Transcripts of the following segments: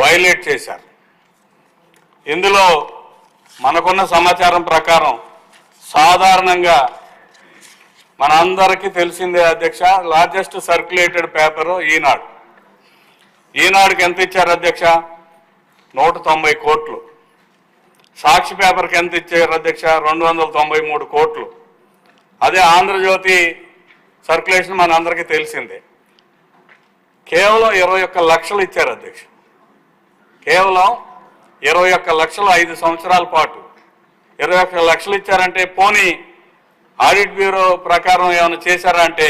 Violate చేశారు. ఇందులో మనకున్న సమాచారం ప్రకారం సాధారణంగా మనందరికీ తెలిసిందే అధ్యక్ష లార్జెస్ట్ సర్క్యులేటెడ్ పేపరు ఈనాడు. ఈనాడుకి ఎంత ఇచ్చారు అధ్యక్ష? నూట తొంభై కోట్లు. సాక్షి పేపర్కి ఎంత ఇచ్చారు అధ్యక్ష? రెండు వందల తొంభై మూడు కోట్లు. అదే ఆంధ్రజ్యోతి సర్క్యులేషన్ మన అందరికీ తెలిసిందే. కేవలం ఇరవై ఒక్క లక్షలు ఇచ్చారు అధ్యక్ష. కేవలం ఇరవై ఒక్క లక్షలు ఐదు సంవత్సరాల పాటు. ఇరవై ఒక్క లక్షలు ఇచ్చారంటే పోనీ ఆడిట్ బ్యూరో ప్రకారం ఏమైనా చేశారా అంటే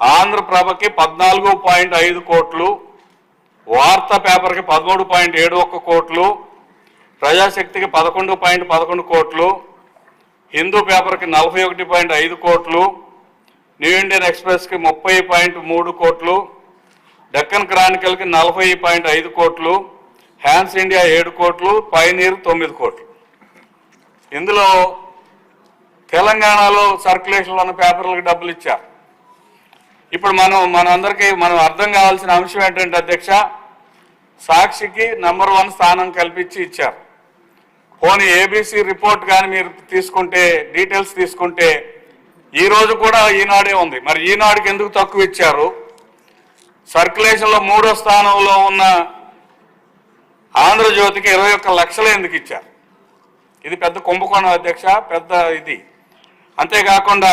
ఆంధ్రప్రభకి పద్నాలుగు పాయింట్ ఐదు కోట్లు వార్తా పేపర్కి పదమూడు పాయింట్ ఏడు ఒక్క కోట్లు ప్రజాశక్తికి పదకొండు పాయింట్ పదకొండు కోట్లు హిందూ పేపర్కి నలభై ఒకటి పాయింట్ ఐదు కోట్లు న్యూ ఇండియన్ ఎక్స్ప్రెస్కి ముప్పై పాయింట్ మూడు కోట్లు డెక్కన్ క్రానికల్కి నలభై పాయింట్ ఐదు కోట్లు హ్యాన్స్ ఇండియా ఏడు కోట్లు పైనీర్ తొమ్మిది కోట్లు. ఇందులో తెలంగాణలో సర్క్యులేషన్లో ఉన్న పేపర్లకు డబ్బులు ఇచ్చారు. ఇప్పుడు మనం మనందరికీ మనం అర్థం కావాల్సిన అంశం ఏంటంటే అధ్యక్ష సాక్షికి నంబర్ వన్ స్థానం కల్పించి ఇచ్చారు. పోనీ ఏబీసీ రిపోర్ట్ కానీ మీరు తీసుకుంటే డీటెయిల్స్ తీసుకుంటే ఈరోజు కూడా ఈనాడే ఉంది. మరి ఈనాడుకి ఎందుకు తక్కువ ఇచ్చారు? సర్క్యులేషన్లో మూడో స్థానంలో ఉన్న ఆంధ్రజ్యోతికి ఇరవై ఒక్క లక్షలు ఎందుకు ఇచ్చారు? ఇది పెద్ద కుంభకోణం అధ్యక్ష పెద్ద ఇది. అంతేకాకుండా